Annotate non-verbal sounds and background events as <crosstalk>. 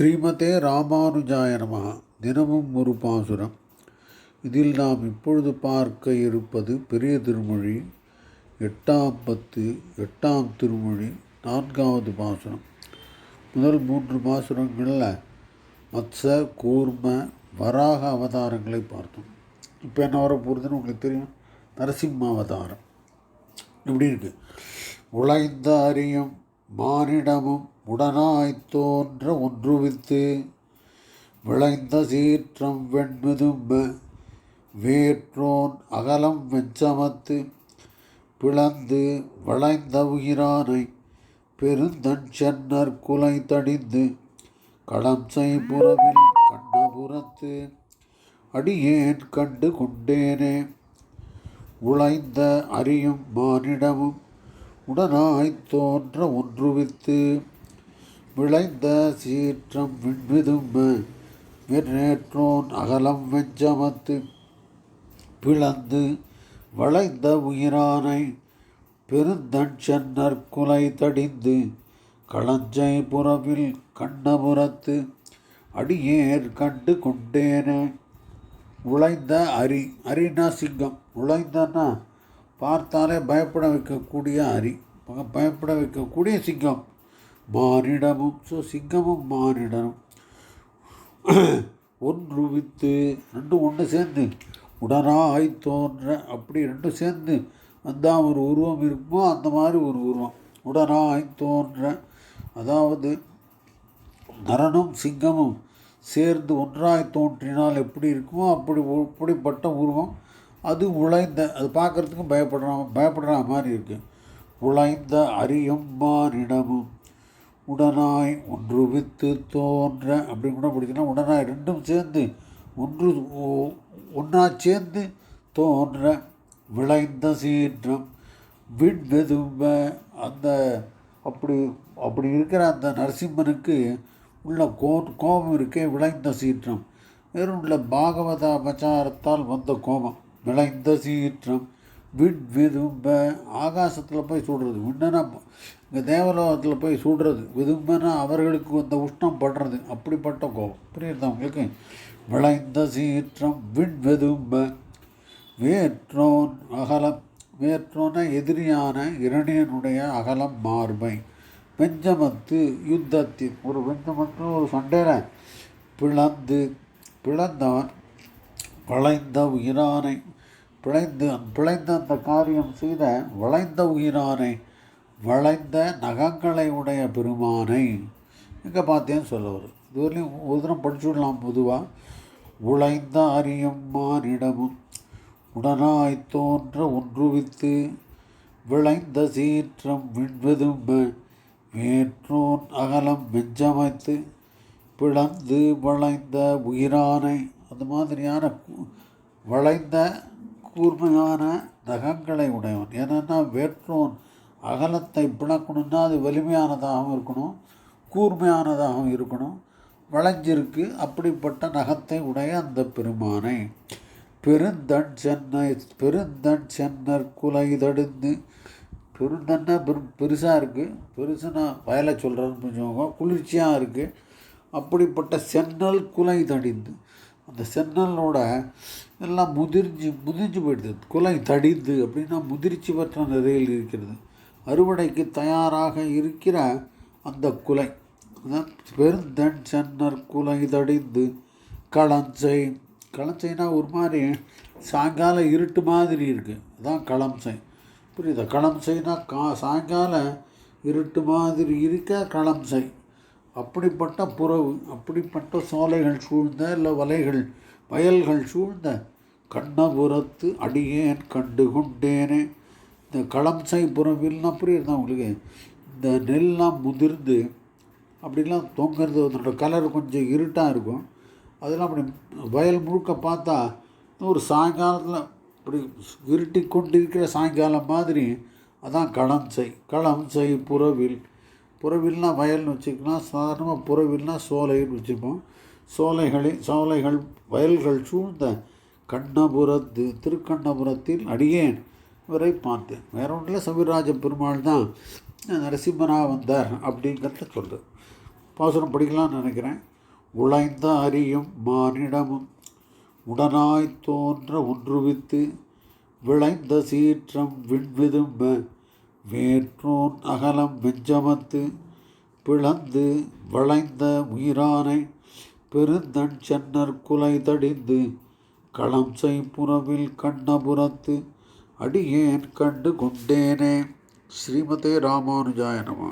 ஸ்ரீமதே ராமானுஜாய நமः தினமும் ஒரு பாசுரம். இதில் நாம் இப்பொழுது பார்க்க இருப்பது பெரிய திருமொழி எட்டாம் பத்து எட்டாம் திருமொழி நான்காவது பாசுரம். முதல் மூன்று பாசுரங்களில் மத்ச கூர்ம வராக அவதாரங்களை பார்த்தோம். இப்போ என்ன வர போகிறதுன்னு உங்களுக்கு தெரியும்? நரசிம்ம அவதாரம். இப்படி இருக்குது உழைந்த அறியும் மானிடமும் உடனாய்த் தோன்ற ஒன்றுவித்து விளைந்த சீற்றம் வெண்மிதும்ப வேற்றோன் அகலம் வெஞ்சமத்து பிளந்து வளைந்த உயிரானை பெருந்தன் சென்னர் குலை தடிந்து களம்சை புறவில் கண்ணபுரத்து அடியேன் கண்டு கொண்டேனே. உழைந்த அறியும் மானிடமும் உடனாய்த் தோன்ற ஒன்றுவித்து விளைந்த சீற்றம் விண்விதும்ப வெற்றேற்றோன் அகலம் வெஞ்சமத்து பிளந்து வளைந்த உயிரானை பெருந்தன் சென்னர் தடிந்து களஞ்சை புறவில் கண்ணபுரத்து அடியேர் கண்டு கொண்டேன. உழைந்த அரி அரினா சிங்கம் உழைந்தன்னா பார்த்தாலே பயப்பட வைக்கக்கூடிய அரி பயப்பட வைக்கக்கூடிய சிங்கம். மானிடமும் ஸோ சிங்கமும் மானிடனும். <clears throat> ஒன்று வித்து ரெண்டும் ஒன்று சேர்ந்து. உடனாய் தோன்ற அப்படி ரெண்டும் சேர்ந்து. அந்த ஒரு உருவம் இருக்குமோ அந்த மாதிரி ஒரு உருவம். உடனாய் தோன்ற அதாவது நரனும் சிங்கமும் சேர்ந்து ஒன்றாய் தோன்றினால் எப்படி இருக்குமோ அப்படி அப்படிப்பட்ட உருவம். அது உழைந்த அது பார்க்குறதுக்கும் பயப்படுற பயப்படுற மாதிரி இருக்குது உழைந்த அரியும் மாறிடமும் உடனாய் ஒன்று வித்து தோன்ற அப்படின்னு கூட படிக்கலாம் உடனாய் ரெண்டும் சேர்ந்து ஒன்று ஒன்றா சேர்ந்து தோன்ற விளைந்த சீற்றம். விண்வெதும்ப அந்த அப்படி அப்படி இருக்கிற அந்த நரசிம்மனுக்கு உள்ள கோ கோபம் இருக்கே விளைந்த சீற்றம். வெறும் உள்ள பாகவத அபச்சாரத்தால் வந்த கோபம். விளைந்த சீற்றம். விண் விதும்ப ஆகாசத்தில் போய் சுடுறது. விண்ணனா இங்கே தேவலோகத்தில் போய் சுடுறது. விதும்பனா அவர்களுக்கு அந்த உஷ்ணம் படுறது. அப்படிப்பட்ட கோபம். புரியுது உங்களுக்கு? விளைந்த சீற்றம் விண் வெதும்ப வேற்றோன் அகலம். வேற்றோன எதிரியான இரணியனுடைய அகலம் மார்பை. பெஞ்சமத்து யுத்தத்தில் ஒரு பெஞ்சமத்து ஒரு சண்டையில் பிளந்து பிளந்தவன் வளைந்த உயிரானை பிழைந்து பிழைந்த அந்த காரியம் செய்த வளைந்த உயிரானை வளைந்த நகங்களை உடைய பெருமானை. எங்கே பார்த்தேன்னு சொல்ல வரும். இதுவரையும் ஒரு தினம் படிச்சுடலாம் பொதுவாக உழைந்த அறியும் மானிடமும் உடனாய் தோன்ற ஒன்றுவித்து விளைந்த சீற்றம் விண்வெதும்ப வேற்றோன் அகலம் வெஞ்சமைத்து பிளந்து வளைந்த உயிரானை. அந்த மாதிரியான வளைந்த கூர்மையான நகங்களை உடையவன் ஏன்னா வேற்றோன் அகலத்தை பிளக்கணும்னா அது வலிமையானதாகவும் இருக்கணும் கூர்மையானதாகவும் இருக்கணும். வளைஞ்சிருக்கு அப்படிப்பட்ட நகத்தை உடைய அந்த பெருமானை. பெருந்தன் சென்னை பெருந்தன் சென்னர் குலை தடுந்து. பெருந்தன்னா பெரு பெருசாக இருக்குது பெருசுன்னா வயலை சொல்கிறேன்னு கொஞ்சம் குளிர்ச்சியாக இருக்குது அப்படிப்பட்ட சென்னல் குலை தடிந்து. அந்த சென்னலோட எல்லாம் முதிர்ச்சி முதிர்ச்சி போயிடுது. குலை தடிந்து அப்படின்னா முதிர்ச்சி பெற்ற நிலையில் இருக்கிறது. அறுவடைக்கு தயாராக இருக்கிற அந்த குலை. பெருந்தன் சென்னர் குலை தடிந்து களஞ்சை களஞ்சைனா ஒரு மாதிரி சாயங்கால இருட்டு மாதிரி இருக்குது அதான் களம்சை புரியுதா? களம்சைனா கா சாயங்கால இருட்டு மாதிரி இருக்க களம்சை அப்படிப்பட்ட புறவு அப்படிப்பட்ட சோலைகள் சூழ்ந்த இல்லை வலைகள் வயல்கள் சூழ்ந்த கண்ணபுரத்து அடியேன் கண்டு கொண்டேனே இந்த களம்சை புறவில்னா புரியுது உங்களுக்கு? இந்த நெல்லாம் முதிர்ந்து அப்படிலாம் தொங்குறது அதனோட கலர் கொஞ்சம் இருட்டாக இருக்கும். அதெல்லாம் அப்படி வயல் முழுக்க பார்த்தா ஒரு சாயங்காலத்தில் இப்படி இருட்டி கொண்டிருக்கிற சாயங்காலம் மாதிரி. அதான் களம்சை. களம்சை புறவில். புறவில்னா வயல்னு வச்சுக்கலாம். சாதாரணமாக புறவில்னா சோலைன்னு வச்சுப்போம். சோலைகளில் சோலைகள் வயல்கள் சூழ்ந்த கண்ணபுரத்து திருக்கண்ணபுரத்தில் அடியேன். இவரை பார்த்தேன். வேற ஒன்றில் சவிராஜ பெருமாள் தான் நரசிம்மனாக வந்தார் அப்படிங்கிறத சொல்லு பாசுரம் படிக்கலாம்னு நினைக்கிறேன். உழைந்த அறியும் மானிடமும் உடனாய் தோன்ற ஒன்றுவித்து விளைந்த சீற்றம் விண்விதும்ப வேற்றோன் அகலம் வெஞ்சமத்து பிளந்து வளைந்த உயிரானை பெருந்தன் சென்னர் குலை தடிந்து களம் செய் புறவில் கண்ணபுரத்து அடியேன் கண்டு கொண்டேனே. ஸ்ரீமதே ராமானுஜாய நம.